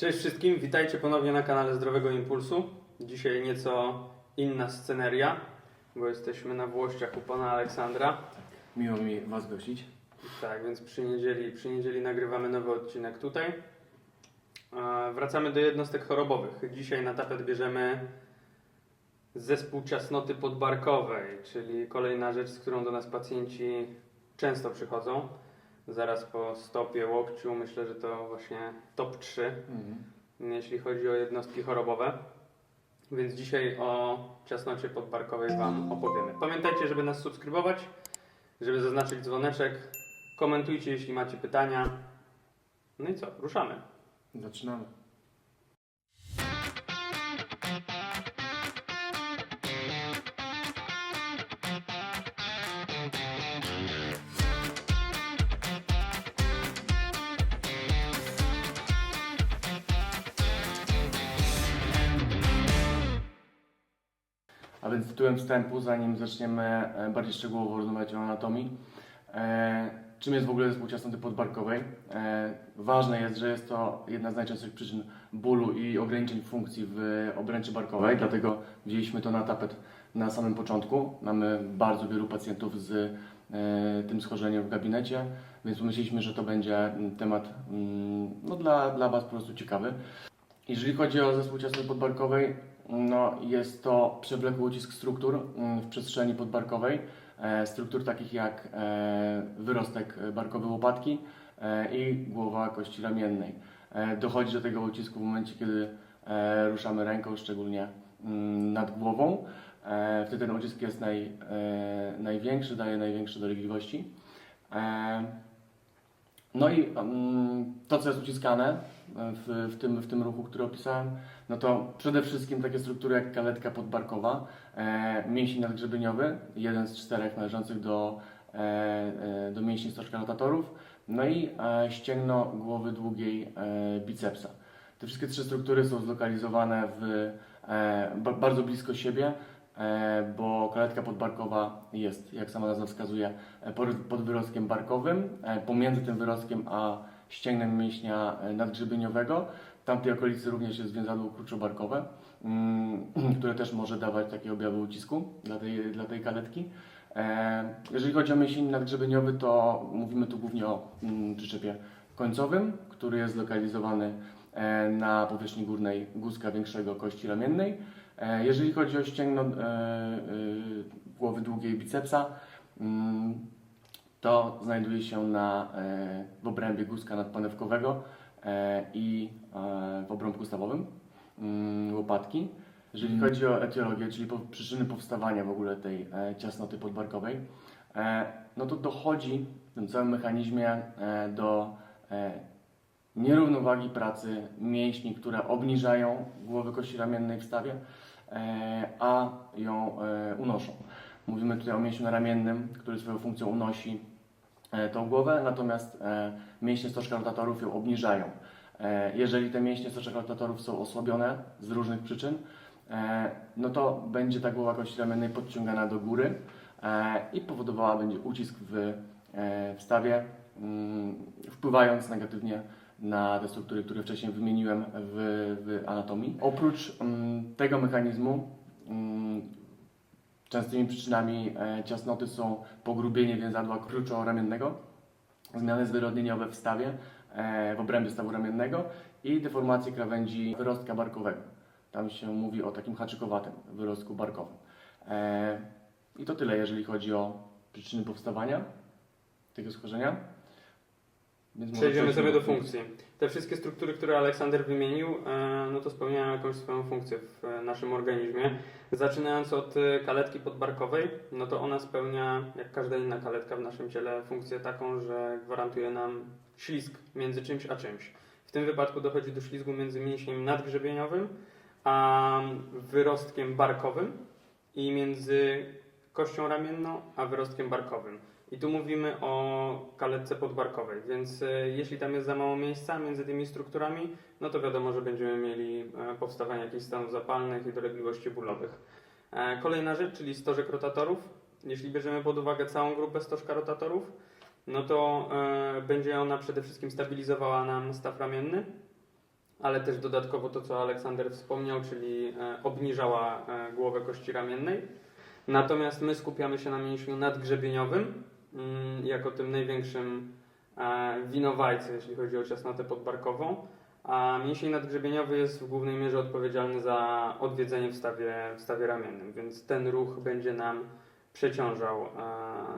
Cześć wszystkim, witajcie ponownie na kanale Zdrowego Impulsu. Dzisiaj nieco inna sceneria, bo jesteśmy na Włościach u pana Aleksandra. Miło mi Was gościć. Tak, więc przy niedzieli, przy niedzieli nagrywamy nowy odcinek tutaj. E, Wracamy do jednostek chorobowych. Dzisiaj na tapet bierzemy zespół ciasnoty podbarkowej, czyli kolejna rzecz, z którą do nas pacjenci często przychodzą. Zaraz po stopie, łokciu, myślę, że to właśnie top 3 jeśli chodzi o jednostki chorobowe. Więc dzisiaj o ciasnocie podbarkowej Wam opowiemy. Pamiętajcie, żeby nas subskrybować, żeby zaznaczyć dzwoneczek. Komentujcie, jeśli macie pytania. No i co? Ruszamy. Zaczynamy. Tytułem wstępu, zanim zaczniemy e, bardziej szczegółowo rozmawiać o anatomii, e, czym jest w ogóle zespół ciasnoty podbarkowej? E, ważne jest, że jest to jedna z najczęstszych przyczyn bólu i ograniczeń funkcji w obręczy barkowej, dlatego wzięliśmy to na tapet na samym początku. Mamy bardzo wielu pacjentów z tym schorzeniem w gabinecie, więc pomyśleliśmy, że to będzie temat mm, no, dla, dla Was po prostu ciekawy. Jeżeli chodzi o zespół ciasnoty podbarkowej, no, jest to przewlekły ucisk struktur mm, w przestrzeni podbarkowej, e, struktur takich jak e, wyrostek barkowy łopatki e, i głowa kości ramiennej. Dochodzi do tego ucisku w momencie, kiedy ruszamy ręką, szczególnie mm, nad głową. Wtedy ten ucisk jest naj, największy, daje największe dolegliwości. No i mm, to, co jest uciskane w, w, tym, w tym ruchu, który opisałem, no to przede wszystkim takie struktury jak kaletka podbarkowa, e, mięsień nadgrzebeniowy, jeden z czterech należących do, e, e, do mięśni stożka rotatorów, no i e, ścięgno głowy długiej e, bicepsa. Te wszystkie trzy struktury są zlokalizowane w, e, ba, bardzo blisko siebie, e, bo kaletka podbarkowa jest, jak sama nazwa wskazuje, e, pod, pod wyrostkiem barkowym, e, pomiędzy tym wyrostkiem a ścięgnem mięśnia e, nadgrzebieniowego. Tamtej okolicy również jest więzadło kruczobarkowe, mm, które też może dawać takie objawy ucisku dla tej, dla tej kaletki. E, Jeżeli chodzi o mięsień nadgrzebeniowy, to mówimy tu głównie o mm, przyczepie końcowym, który jest zlokalizowany e, na powierzchni górnej guzka większego kości ramiennej. E, Jeżeli chodzi o ścięgno głowy długiej bicepsa, mm, to znajduje się na, w obrębie guzka nadpanewkowego i w obrąbku stawowym mm, łopatki. Jeżeli Mhm. chodzi o etiologię, czyli po, przyczyny powstawania w ogóle tej e, ciasnoty podbarkowej, e, no to dochodzi w tym całym mechanizmie e, do e, nierównowagi pracy mięśni, które obniżają głowy kości ramiennej w stawie, e, a ją e, unoszą. Mówimy tutaj o mięśniu ramiennym, który swoją funkcją unosi e, tą głowę, natomiast e, mięśnie stożka rotatorów ją obniżają. E, Jeżeli te mięśnie stożka rotatorów są osłabione z różnych przyczyn, e, no to będzie ta głowa kości ramiennej podciągana do góry e, i powodowała będzie ucisk w, stawie, mm, wpływając negatywnie na te struktury, które wcześniej wymieniłem w, w anatomii. Oprócz mm, tego mechanizmu, mm, częstymi przyczynami ciasnoty są pogrubienie więzadła kruczo-ramiennego, zmiany zwyrodnieniowe w stawie, w obrębie stawu ramiennego i deformacje krawędzi wyrostka barkowego. Tam się mówi o takim haczykowatym wyrostku barkowym. E, I to tyle, jeżeli chodzi o przyczyny powstawania tego schorzenia. Więc Przejdziemy sobie do funkcji. Te wszystkie struktury, które Aleksander wymienił, e, no to spełniają jakąś swoją funkcję w e, naszym organizmie. Zaczynając od e, kaletki podbarkowej, no to ona spełnia, jak każda inna kaletka w naszym ciele, funkcję taką, że gwarantuje nam ślizg między czymś a czymś. W tym wypadku dochodzi do ślizgu między mięśniem nadgrzebieniowym a wyrostkiem barkowym i między kością ramienną a wyrostkiem barkowym. I tu mówimy o kaletce podbarkowej, więc e, jeśli tam jest za mało miejsca między tymi strukturami, no to wiadomo, że będziemy mieli e, powstawanie jakichś stanów zapalnych i dolegliwości bólowych. E, Kolejna rzecz, czyli stożek rotatorów. Jeśli bierzemy pod uwagę całą grupę stożka rotatorów, no to e, będzie ona przede wszystkim stabilizowała nam staw ramienny, ale też dodatkowo to, co Aleksander wspomniał, czyli e, obniżała e, głowę kości ramiennej. Natomiast my skupiamy się na mięśniu nadgrzebieniowym, mm, jako tym największym e, winowajcy, jeśli chodzi o ciasnotę podbarkową. A mięsień nadgrzebieniowy jest w głównej mierze odpowiedzialny za odwiedzenie w stawie, w stawie ramiennym, więc ten ruch będzie nam przeciążał e,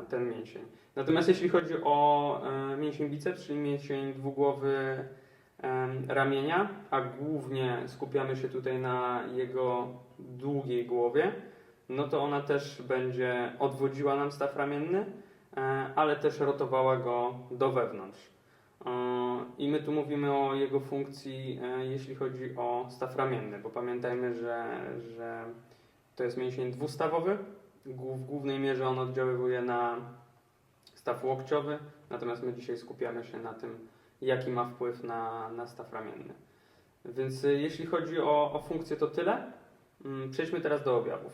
ten mięsień. Natomiast jeśli chodzi o e, mięsień biceps, czyli mięsień dwugłowy em, ramienia, a głównie skupiamy się tutaj na jego długiej głowie, no to ona też będzie odwodziła nam staw ramienny, e, ale też rotowała go do wewnątrz. E, I my tu mówimy o jego funkcji, e, jeśli chodzi o staw ramienny, bo pamiętajmy, że, że to jest mięsień dwustawowy. W głównej mierze on oddziaływuje na staw łokciowy, natomiast my dzisiaj skupiamy się na tym, jaki ma wpływ na, na staw ramienny. Więc y, jeśli chodzi o, o funkcję, to tyle. Mm, Przejdźmy teraz do objawów.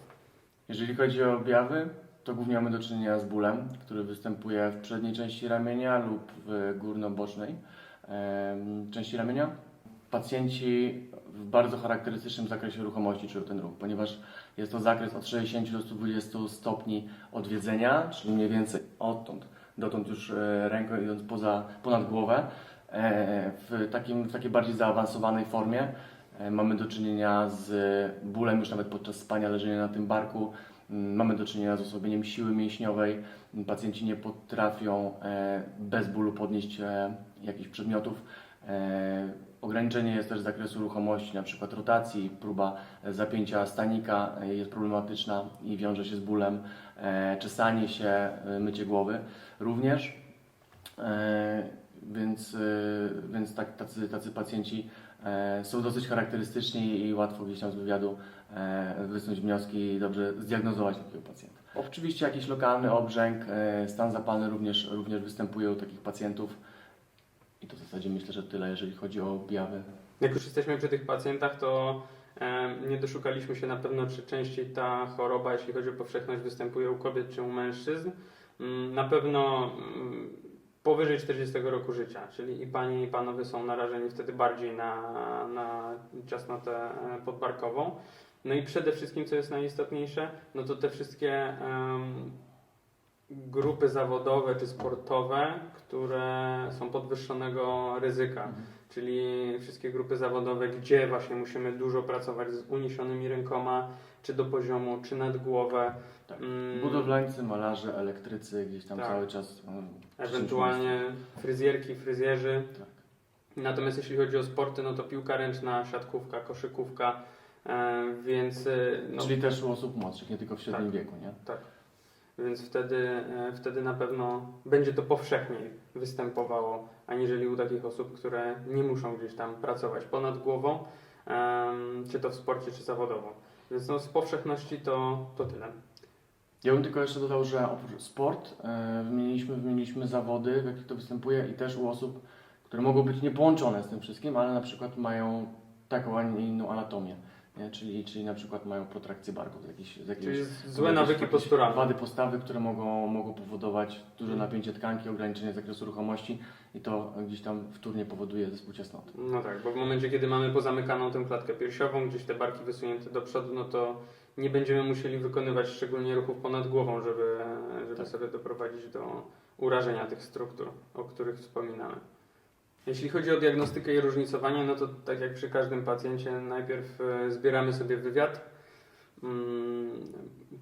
Jeżeli chodzi o objawy, to głównie mamy do czynienia z bólem, który występuje w przedniej części ramienia lub w górno-bocznej części ramienia. Pacjenci w bardzo charakterystycznym zakresie ruchomości czują ten ruch, ponieważ jest to zakres od 60 do 120 stopni odwiedzenia, czyli mniej więcej odtąd, dotąd już e, ręką idąc poza, ponad głowę. E, W, takim, w takiej bardziej zaawansowanej formie e, mamy do czynienia z bólem już nawet podczas spania, leżenia na tym barku, Mm, Mamy do czynienia z osłabieniem siły mięśniowej. Pacjenci nie potrafią bez bólu podnieść jakichś przedmiotów. Ograniczenie jest też zakresu ruchomości, na przykład rotacji, próba e, zapięcia stanika e, jest problematyczna i wiąże się z bólem. E, Czesanie się, mycie głowy również. Więc, więc tak, tacy, tacy pacjenci są dosyć charakterystyczni i łatwo gdzieś tam z wywiadu wysnuć wnioski i dobrze zdiagnozować takiego pacjenta. Oczywiście jakiś lokalny obrzęk, stan zapalny również, również występuje u takich pacjentów. I to w zasadzie myślę, że tyle, jeżeli chodzi o objawy. Jak już jesteśmy przy tych pacjentach, to nie doszukaliśmy się na pewno, czy częściej ta choroba, jeśli chodzi o powszechność, występuje u kobiet czy u mężczyzn. Mm, Na pewno mm, powyżej 40 roku życia, czyli i panie i panowie są narażeni wtedy bardziej na, na ciasnotę e, podbarkową. No i przede wszystkim, co jest najistotniejsze, no to te wszystkie em, grupy zawodowe czy sportowe, które są podwyższonego ryzyka czyli wszystkie grupy zawodowe, gdzie właśnie musimy dużo pracować z uniesionymi rękoma, czy do poziomu, czy nad głowę. Tak. Mm, Budowlańcy, malarze, elektrycy gdzieś tam Tak. cały czas. mm, ewentualnie fryzjerki, fryzjerzy. Tak. Natomiast jeśli chodzi o sporty, no to piłka ręczna, siatkówka, koszykówka, e, więc e, no, Czyli też u osób młodszych, nie tylko w średnim Tak. wieku, nie? tak. Więc wtedy, e, wtedy na pewno będzie to powszechniej występowało, aniżeli u takich osób, które nie muszą gdzieś tam pracować ponad głową, czy to w sporcie, czy zawodowo. Więc no, z powszechności to, to tyle. Ja bym tylko jeszcze dodał, że oprócz sport e, wymieniliśmy, wymieniliśmy zawody, w jakich to występuje i też u osób, które mogą być niepołączone z tym wszystkim, ale na przykład mają taką, a nie inną anatomię. Nie? Czyli, czyli na przykład mają protrakcję barku z Czyli złe nawyki posturalne. Wady postawy, które mogą, mogą powodować duże Mhm. napięcie tkanki, ograniczenie zakresu ruchomości i to gdzieś tam wtórnie powoduje zespół ciasnoty. No tak, bo w momencie, kiedy mamy pozamykaną tę klatkę piersiową, gdzieś te barki wysunięte do przodu, no to nie będziemy musieli wykonywać szczególnie ruchów ponad głową, żeby, żeby Tak. sobie doprowadzić do urażenia tych struktur, o których wspominamy. Jeśli chodzi o diagnostykę i różnicowanie, no to tak jak przy każdym pacjencie, najpierw e, zbieramy sobie wywiad, mm,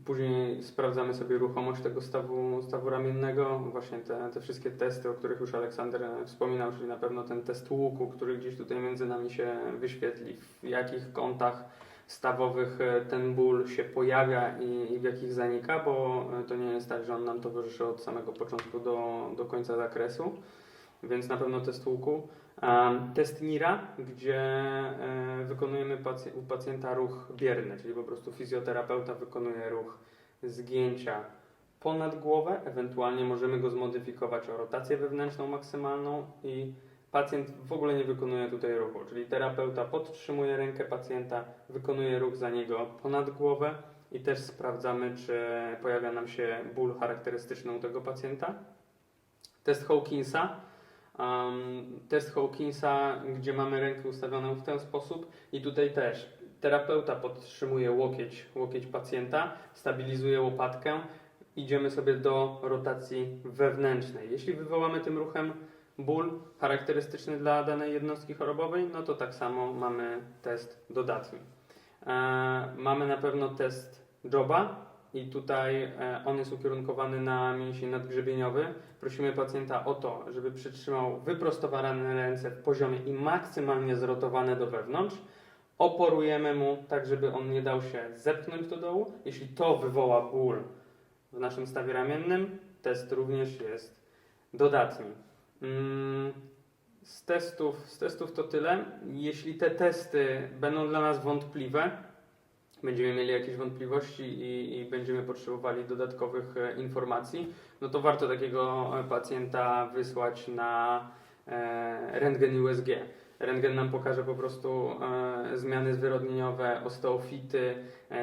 później sprawdzamy sobie ruchomość tego stawu, stawu ramiennego, właśnie te, te wszystkie testy, o których już Aleksander wspominał, czyli na pewno ten test łuku, który gdzieś tutaj między nami się wyświetli, w jakich kątach stawowych e, ten ból się pojawia i, i w jakich zanika, bo e, to nie jest tak, że on nam towarzyszy od samego początku do, do końca zakresu, więc na pewno test łuku. Test NIRA, gdzie e, wykonujemy u pacjenta ruch bierny, czyli po prostu fizjoterapeuta wykonuje ruch zgięcia ponad głowę, ewentualnie możemy go zmodyfikować o rotację wewnętrzną maksymalną i pacjent w ogóle nie wykonuje tutaj ruchu, czyli terapeuta podtrzymuje rękę pacjenta, wykonuje ruch za niego ponad głowę i też sprawdzamy, czy pojawia nam się ból charakterystyczny u tego pacjenta. Test Hawkinsa, Um, test Hawkinsa, gdzie mamy rękę ustawioną w ten sposób i tutaj też terapeuta podtrzymuje łokieć, łokieć pacjenta, stabilizuje łopatkę, idziemy sobie do rotacji wewnętrznej. Jeśli wywołamy tym ruchem ból charakterystyczny dla danej jednostki chorobowej, no to tak samo mamy test dodatni. E, mamy na pewno test Joba i tutaj e, on jest ukierunkowany na mięsień nadgrzebieniowy. Prosimy pacjenta o to, żeby przytrzymał wyprostowane ręce w poziomie i maksymalnie zrotowane do wewnątrz. Oporujemy mu tak, żeby on nie dał się zepchnąć do dołu. Jeśli to wywoła ból w naszym stawie ramiennym, test również jest dodatni. Mm, Z testów, z testów to tyle. Jeśli te testy będą dla nas wątpliwe, będziemy mieli jakieś wątpliwości i, i będziemy potrzebowali dodatkowych e, informacji, no to warto takiego e, pacjenta wysłać na e, rentgen USG. Rentgen nam pokaże po prostu zmiany zwyrodnieniowe, osteofity,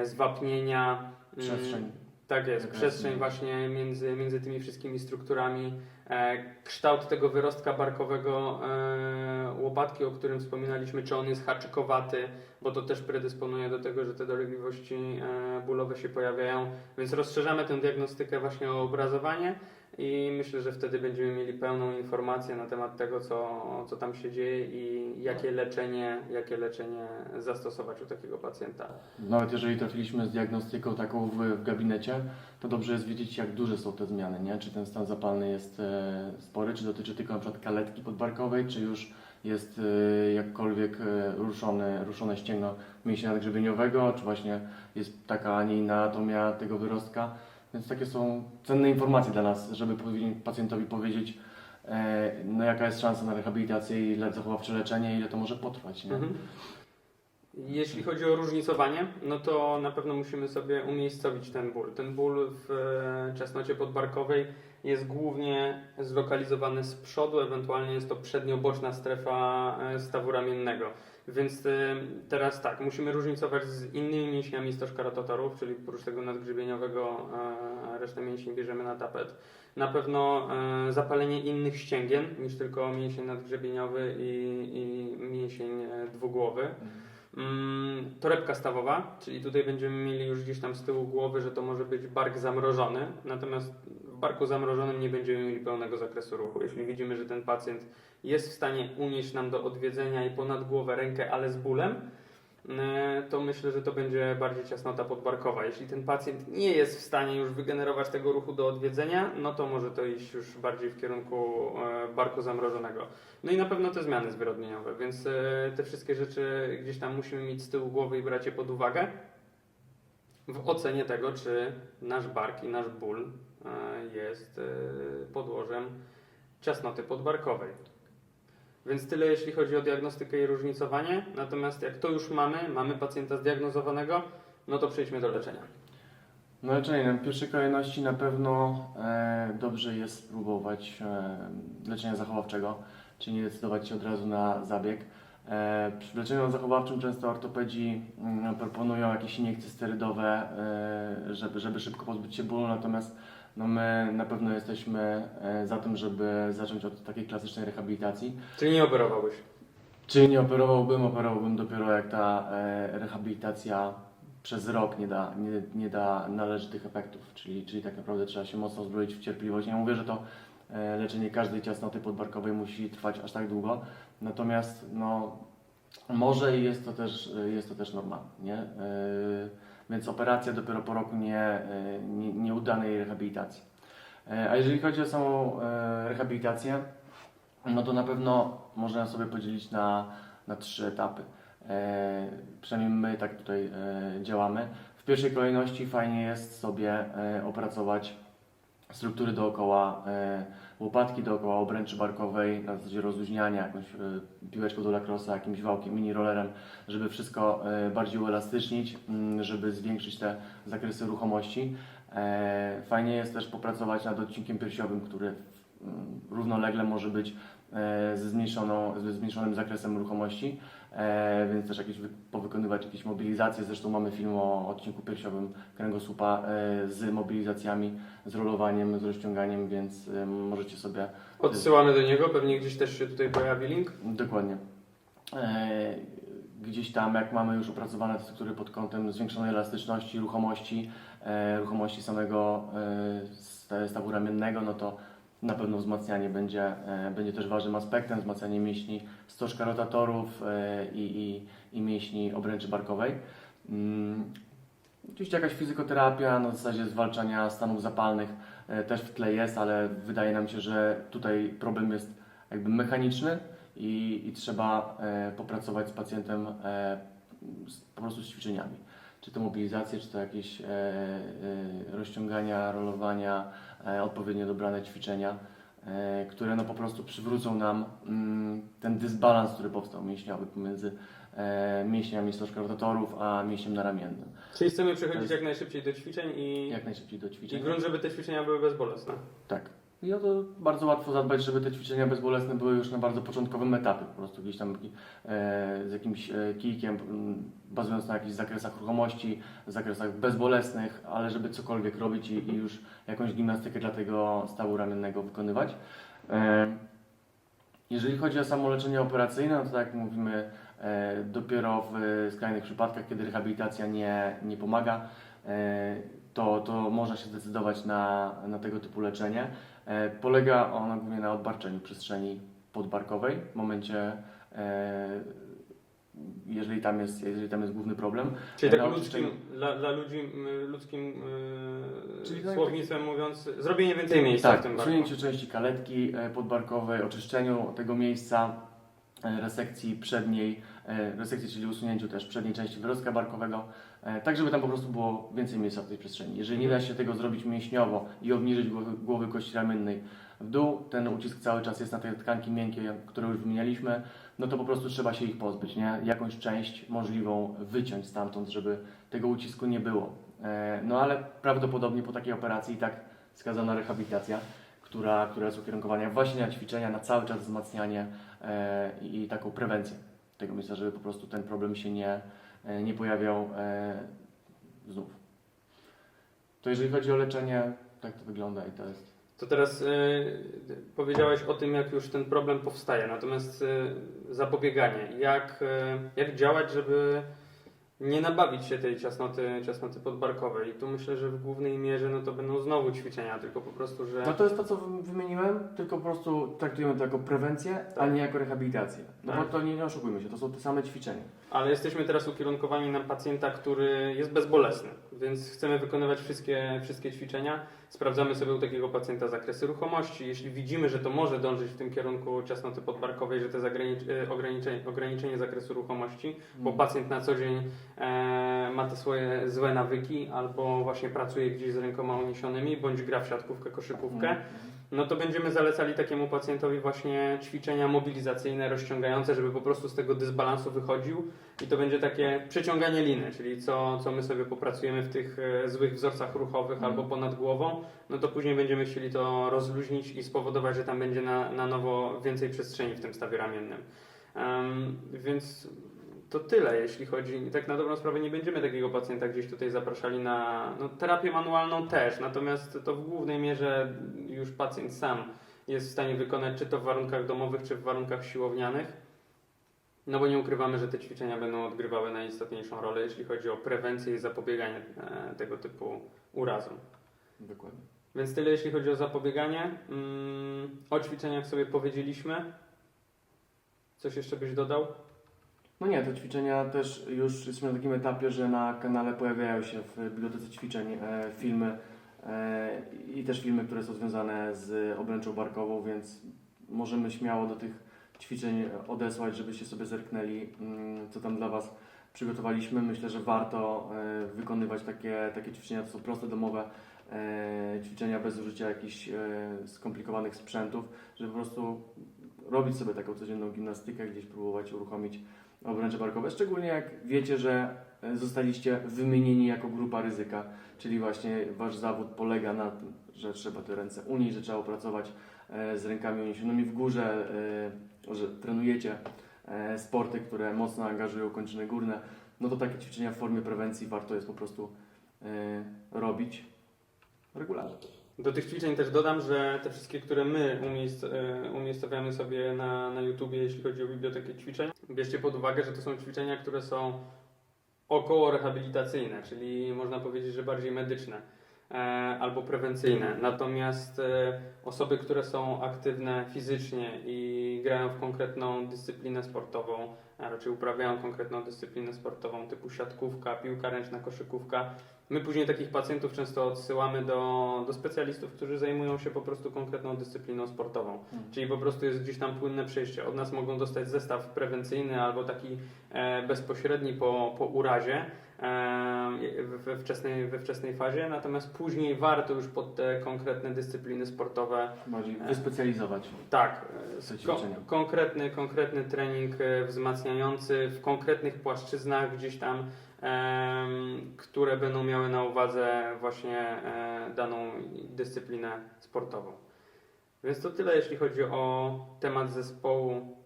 zwapnienia. mm, Przestrzeń. Tak jest, przestrzeń właśnie między, między tymi wszystkimi strukturami. E, kształt tego wyrostka barkowego e, łopatki, o którym wspominaliśmy, czy on jest haczykowaty, bo to też predysponuje do tego, że te dolegliwości e, bólowe się pojawiają. Więc rozszerzamy tę diagnostykę właśnie o obrazowanie i myślę, że wtedy będziemy mieli pełną informację na temat tego, co, co tam się dzieje i jakie leczenie, jakie leczenie zastosować u takiego pacjenta. Nawet jeżeli trafiliśmy z diagnostyką taką w, w gabinecie, to dobrze jest wiedzieć, jak duże są te zmiany, nie? Czy ten stan zapalny jest e, spory, czy dotyczy tylko przykład kaletki podbarkowej, czy już jest e, jakkolwiek e, ruszone, ruszone ścięgno mięśnia nadgrzebieniowego, czy właśnie jest taka, a nie inna anatomia tego wyrostka. Więc takie są cenne informacje dla nas, żeby pacjentowi powiedzieć, e, no jaka jest szansa na rehabilitację, ile zachowawcze leczenie, ile to może potrwać, nie? Mhm. Jeśli chodzi o różnicowanie, no to na pewno musimy sobie umiejscowić ten ból. Ten ból w e, czesnocie podbarkowej jest głównie zlokalizowany z przodu, ewentualnie jest to przednioboczna strefa e, stawu ramiennego. Więc e, teraz tak, musimy różnicować z innymi mięśniami stożka rotatorów, czyli oprócz tego nadgrzebieniowego e, resztę mięśni bierzemy na tapet. Na pewno e, zapalenie innych ścięgien niż tylko mięsień nadgrzebieniowy i, i mięsień e, dwugłowy. Mm, torebka stawowa, czyli tutaj będziemy mieli już gdzieś tam z tyłu głowy, że to może być bark zamrożony, natomiast w barku zamrożonym nie będziemy mieli pełnego zakresu ruchu. Jeśli widzimy, że ten pacjent jest w stanie unieść nam do odwiedzenia i ponad głowę rękę, ale z bólem, e, to myślę, że to będzie bardziej ciasnota podbarkowa. Jeśli ten pacjent nie jest w stanie już wygenerować tego ruchu do odwiedzenia, no to może to iść już bardziej w kierunku e, barku zamrożonego. No i na pewno te zmiany zwyrodnieniowe, więc e, te wszystkie rzeczy gdzieś tam musimy mieć z tyłu głowy i brać je pod uwagę w ocenie tego, czy nasz bark i nasz ból e, jest e, podłożem ciasnoty podbarkowej. Więc tyle jeśli chodzi o diagnostykę i różnicowanie. Natomiast jak to już mamy, mamy pacjenta zdiagnozowanego, no to przejdźmy do leczenia. No leczenie, w pierwszej kolejności na pewno e, dobrze jest spróbować e, leczenia zachowawczego, czyli nie decydować się od razu na zabieg. Przy leczeniu zachowawczym często ortopedzi mm, proponują jakieś iniekcje sterydowe, żeby, żeby szybko pozbyć się bólu, natomiast no my na pewno jesteśmy e, za tym, żeby zacząć od takiej klasycznej rehabilitacji. Czyli nie operowałbyś. Czy nie operowałbym? Operowałbym dopiero jak ta e, rehabilitacja przez rok nie da, nie, nie da należytych efektów, czyli, czyli tak naprawdę trzeba się mocno zbroić w cierpliwość. Nie mówię, że to e, leczenie każdej ciasnoty podbarkowej musi trwać aż tak długo, natomiast no, może i jest to też, jest to też normalne, nie? E, więc operacja dopiero po roku nie, e, nie, nieudanej rehabilitacji. E, a jeżeli chodzi o samą e, rehabilitację, no to na pewno można sobie podzielić na, na trzy etapy. Przynajmniej my tak tutaj działamy. W pierwszej kolejności fajnie jest sobie opracować struktury dookoła łopatki, dookoła obręczy barkowej, na zasadzie rozluźniania jakąś e, piłeczką do lacrosa, jakimś wałkiem, mini rollerem, żeby wszystko e, bardziej uelastycznić, mm, żeby zwiększyć te zakresy ruchomości. E, fajnie jest też popracować nad odcinkiem piersiowym, który mm, równolegle może być ze, zmniejszoną, ze zmniejszonym zakresem ruchomości. E, więc też jakieś wy, powykonywać jakieś mobilizacje. Zresztą mamy film o odcinku piersiowym kręgosłupa e, z mobilizacjami, z rolowaniem, z rozciąganiem, więc e, możecie sobie Odsyłamy do niego, pewnie gdzieś też się tutaj pojawi link. Dokładnie. E, Gdzieś tam, jak mamy już opracowane te struktury pod kątem zwiększonej elastyczności, ruchomości, e, ruchomości samego e, sta- stawu ramiennego, no to na pewno wzmacnianie będzie, e, będzie też ważnym aspektem, wzmacnianie mięśni stożka rotatorów e, i, i, i mięśni obręczy barkowej. Mm, Oczywiście jakaś fizykoterapia na zasadzie zwalczania stanów zapalnych e, też w tle jest, ale wydaje nam się, że tutaj problem jest jakby mechaniczny i, i trzeba popracować z pacjentem po prostu z ćwiczeniami. Czy to mobilizacje, czy to jakieś rozciągania, rolowania, odpowiednio dobrane ćwiczenia, e, które no po prostu przywrócą nam mm, ten dysbalans, który powstał mięśniowy pomiędzy e, mięśniami stożka rotatorów, a mięśniem naramiennym. Czyli chcemy przechodzić jak najszybciej do ćwiczeń i, Jak najszybciej do i ćwiczeń. grunt, żeby te ćwiczenia były bezbolesne. Tak. I o to bardzo łatwo zadbać, żeby te ćwiczenia bezbolesne były już na bardzo początkowym etapie. Po prostu gdzieś tam e, z jakimś e, kijkiem, m, bazując na jakichś zakresach ruchomości, zakresach bezbolesnych, ale żeby cokolwiek robić i, i już jakąś gimnastykę dla tego stawu ramiennego wykonywać. E, jeżeli chodzi o samo leczenie operacyjne, no to tak jak mówimy, dopiero w skrajnych przypadkach, kiedy rehabilitacja nie, nie pomaga, to, to można się zdecydować na, na tego typu leczenie. E, Polega ono głównie na odbarczeniu przestrzeni podbarkowej w momencie, e, jeżeli tam jest, jeżeli tam jest główny problem. Czyli tak ludzkim, dla, dla ludzi ludzkim e, Czyli tak- słownictwem mówiąc, zrobienie więcej miejsca Tak, w tym barku. usunięciu części kaletki podbarkowej, oczyszczeniu tego miejsca, resekcji przedniej, e, resekcji, czyli usunięciu też przedniej części wyrostka barkowego, e, tak żeby tam po prostu było więcej miejsca w tej przestrzeni. Jeżeli nie da się tego zrobić mięśniowo i obniżyć głowy, kości ramiennej w dół, ten ucisk cały czas jest na te tkanki miękkie, które już wymienialiśmy, no to po prostu trzeba się ich pozbyć, nie? Jakąś część możliwą wyciąć stamtąd, żeby tego ucisku nie było. E, No ale prawdopodobnie po takiej operacji i tak skazana rehabilitacja, która, która jest ukierunkowana właśnie na ćwiczenia, na cały czas wzmacnianie e, i, i taką prewencję tego miejsca, żeby po prostu ten problem się nie, e, nie pojawiał e, znów. To jeżeli chodzi o leczenie, tak to wygląda i to jest. To teraz e, powiedziałeś o tym, jak już ten problem powstaje, natomiast e, zapobieganie. Jak, e, jak działać, żeby nie nabawić się tej ciasnoty, ciasnoty podbarkowej? I tu myślę, że w głównej mierze no to będą znowu ćwiczenia, tylko po prostu, że... No to jest to, co wy- wymieniłem, tylko po prostu traktujemy to jako prewencję, a nie jako rehabilitację. No Tak. bo to nie, nie oszukujmy się, to są te same ćwiczenia. Ale jesteśmy teraz ukierunkowani na pacjenta, który jest bezbolesny, więc chcemy wykonywać wszystkie, wszystkie ćwiczenia. Sprawdzamy sobie u takiego pacjenta zakresy ruchomości. Jeśli widzimy, że to może dążyć w tym kierunku ciasnoty podbarkowej, że to jest ograniczenie, ograniczenie zakresu ruchomości, bo pacjent na co dzień e, ma te swoje złe nawyki albo właśnie pracuje gdzieś z rękoma uniesionymi, bądź gra w siatkówkę, koszykówkę, Mhm. No to będziemy zalecali takiemu pacjentowi właśnie ćwiczenia mobilizacyjne, rozciągające, żeby po prostu z tego dysbalansu wychodził i to będzie takie przeciąganie liny, czyli co, co my sobie popracujemy w tych e, złych wzorcach ruchowych Mhm. albo ponad głową, no to później będziemy chcieli to rozluźnić i spowodować, że tam będzie na, na nowo więcej przestrzeni w tym stawie ramiennym. Em, więc to tyle, jeśli chodzi. Tak na dobrą sprawę nie będziemy takiego pacjenta gdzieś tutaj zapraszali na no, terapię manualną też, natomiast to w głównej mierze już pacjent sam jest w stanie wykonać, czy to w warunkach domowych, czy w warunkach siłownianych. No bo nie ukrywamy, że te ćwiczenia będą odgrywały najistotniejszą rolę, jeśli chodzi o prewencję i zapobieganie e, tego typu urazom. Dokładnie. Więc tyle jeśli chodzi o zapobieganie. Mm, o ćwiczeniach sobie powiedzieliśmy. Coś jeszcze byś dodał? No nie, te ćwiczenia też już jesteśmy na takim etapie, że na kanale pojawiają się w bibliotece ćwiczeń e, filmy e, i też filmy, które są związane z obręczą barkową, więc możemy śmiało do tych ćwiczeń odesłać, żebyście sobie zerknęli, mm, co tam dla Was przygotowaliśmy. Myślę, że warto e, wykonywać takie, takie ćwiczenia, to są proste domowe ćwiczenia bez użycia jakichś skomplikowanych sprzętów, żeby po prostu robić sobie taką codzienną gimnastykę, gdzieś próbować uruchomić obręcze barkowe, szczególnie jak wiecie, że e, zostaliście wymienieni jako grupa ryzyka, czyli właśnie wasz zawód polega na tym, że trzeba te ręce unieść, że trzeba opracować e, z rękami uniesionymi w górze, e, że trenujecie sporty, które mocno angażują kończyny górne, no to takie ćwiczenia w formie prewencji warto jest po prostu robić regularnie. Do tych ćwiczeń też dodam, że te wszystkie, które my umiejsc e, umiejscowiamy sobie na, na YouTubie, jeśli chodzi o bibliotekę ćwiczeń, bierzcie pod uwagę, że to są ćwiczenia, które są około rehabilitacyjne, czyli można powiedzieć, że bardziej medyczne albo prewencyjne. Natomiast e, osoby, które są aktywne fizycznie i grają w konkretną dyscyplinę sportową, a raczej uprawiają konkretną dyscyplinę sportową typu siatkówka, piłka ręczna, koszykówka, My później takich pacjentów często odsyłamy do, do specjalistów, którzy zajmują się po prostu konkretną dyscypliną sportową. Mhm. Czyli po prostu jest gdzieś tam płynne przejście. Od nas mogą dostać zestaw prewencyjny albo taki e, bezpośredni po, po urazie e, we, wczesnej, we wczesnej fazie, natomiast później warto już pod te konkretne dyscypliny sportowe Bardziej wyspecjalizować. tak, ko- konkretny, konkretny trening e, wzmacniający w konkretnych płaszczyznach gdzieś tam, które będą miały na uwadze właśnie e, daną dyscyplinę sportową. Więc to tyle, jeśli chodzi o temat zespołu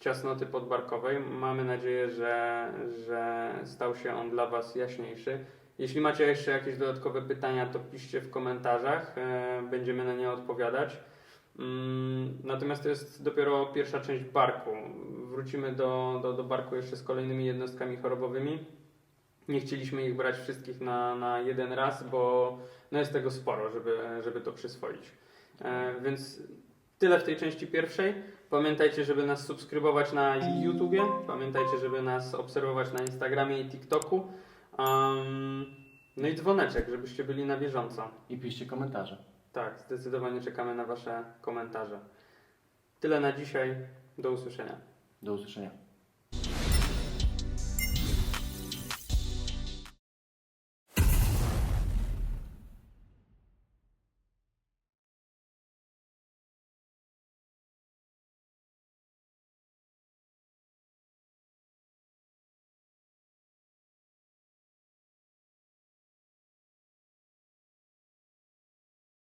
ciasnoty podbarkowej. Mamy nadzieję, że, że stał się on dla Was jaśniejszy. Jeśli macie jeszcze jakieś dodatkowe pytania, to piszcie w komentarzach, e, będziemy na nie odpowiadać. Mm, Natomiast to jest dopiero pierwsza część barku. Wrócimy do, do, do barku jeszcze z kolejnymi jednostkami chorobowymi. Nie chcieliśmy ich brać wszystkich na, na jeden raz, bo no jest tego sporo, żeby, żeby to przyswoić. E, więc tyle w tej części pierwszej. Pamiętajcie, żeby nas subskrybować na YouTubie. Pamiętajcie, żeby nas obserwować na Instagramie i TikToku. Um, no i dzwoneczek, żebyście byli na bieżąco. I piszcie komentarze. Tak, zdecydowanie czekamy na Wasze komentarze. Tyle na dzisiaj. Do usłyszenia. Do usłyszenia.